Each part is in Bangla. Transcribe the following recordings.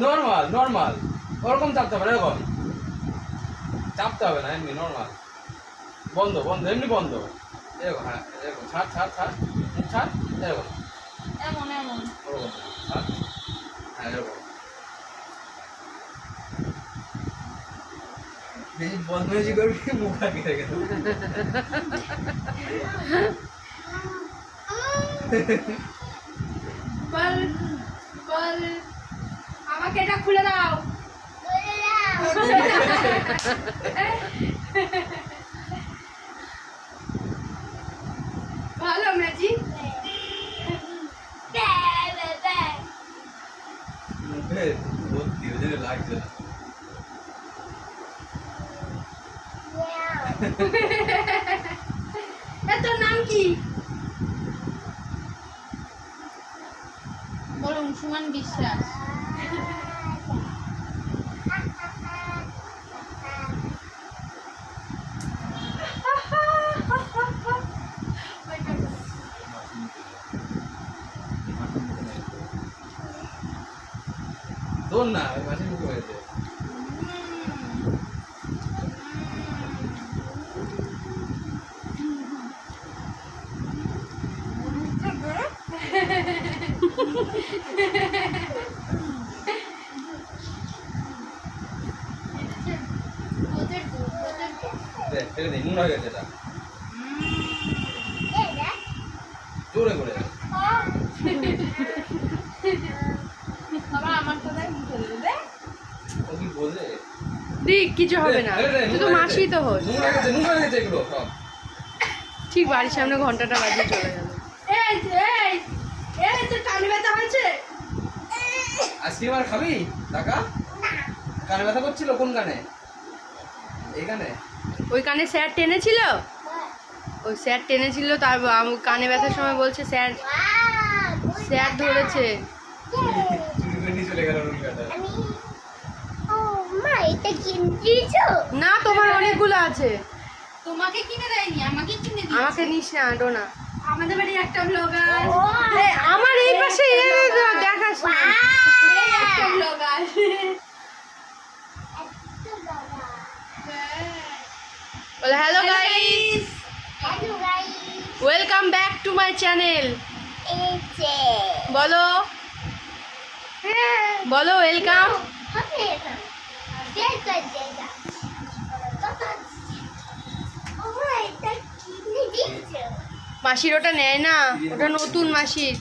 নর্মাল নর্মাল ওরকম চাপতে হবে না এরকম। চাপতে হবে না এমনি নর্মাল বন্ধ বন্ধ এমনি বন্ধ। এরকম হ্যাঁ এরকম। ছাড় ছাড় ছাড়। ছাড় এরকম। এমন এমন। ওরকম ছাড়। হ্যাঁ এরকম। বদমাইশি করবি মুখ আগে বল বল। আমাকে এটা খুলে দাও। ভালো ভর্তি লাগছে না তোর নাম কি? সুমন বিশ্বাস দোন না ওই মাসে মুখে দিই হয়ে গেছে এটা। জোরে করে। দিক কিছু হবে না। তুই তো মাসি তো হোস। ঠিক বাড়ির সামনে ঘন্টাটা বাজিয়ে চলে গেল এই এই এই তোর কানে ব্যথা হয়েছে আর খাবি? টাকা? কানে ব্যথা করছিল? কোন কানে? এইখানে ওই কানে স্যার টেনেছিল? ওই স্যার টেনেছিল তার কানে ব্যথার সময় বলছে স্যার স্যার ধরেছে। না তোমার অনেকগুলো আছে। তোমাকে কিনে দেয়নি আমাকে কিনে আমাকে নিস না আটো না। আমাদের বাড়ি একটা ব্লগার আমার এই পাশে দেখাস একটা ব্লগার বলে hello guys welcome back to my channel বলো। বলো ওয়েলকাম মাসির ওটা নেয় না ওটা নতুন মাসির।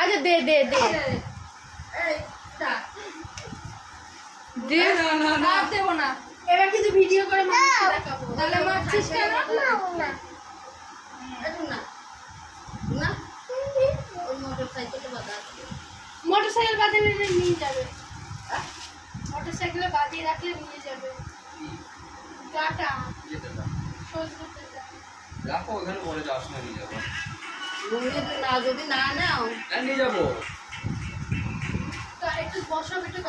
আচ্ছা দে দে দে। এই তা দে না না না দেবো না। এবার কিন্তু ভিডিও করে দেখাবো। তাহলে মারছিস কেন না না ওই মোটর সাইকেলে বাধা আছে মোটর সাইকেল বাদিয়ে নিয়ে যাবে। মোটর সাইকেলে বাদিয়ে রাখলে নিয়ে যাবে। ডাঁটা। রাখো ওখানে পরে যাওয়ার সময় নিয়ে যাব। যদি না যদি না নাও। হ্যাঁ নিয়ে যাব। তা একটু বসাবো একটু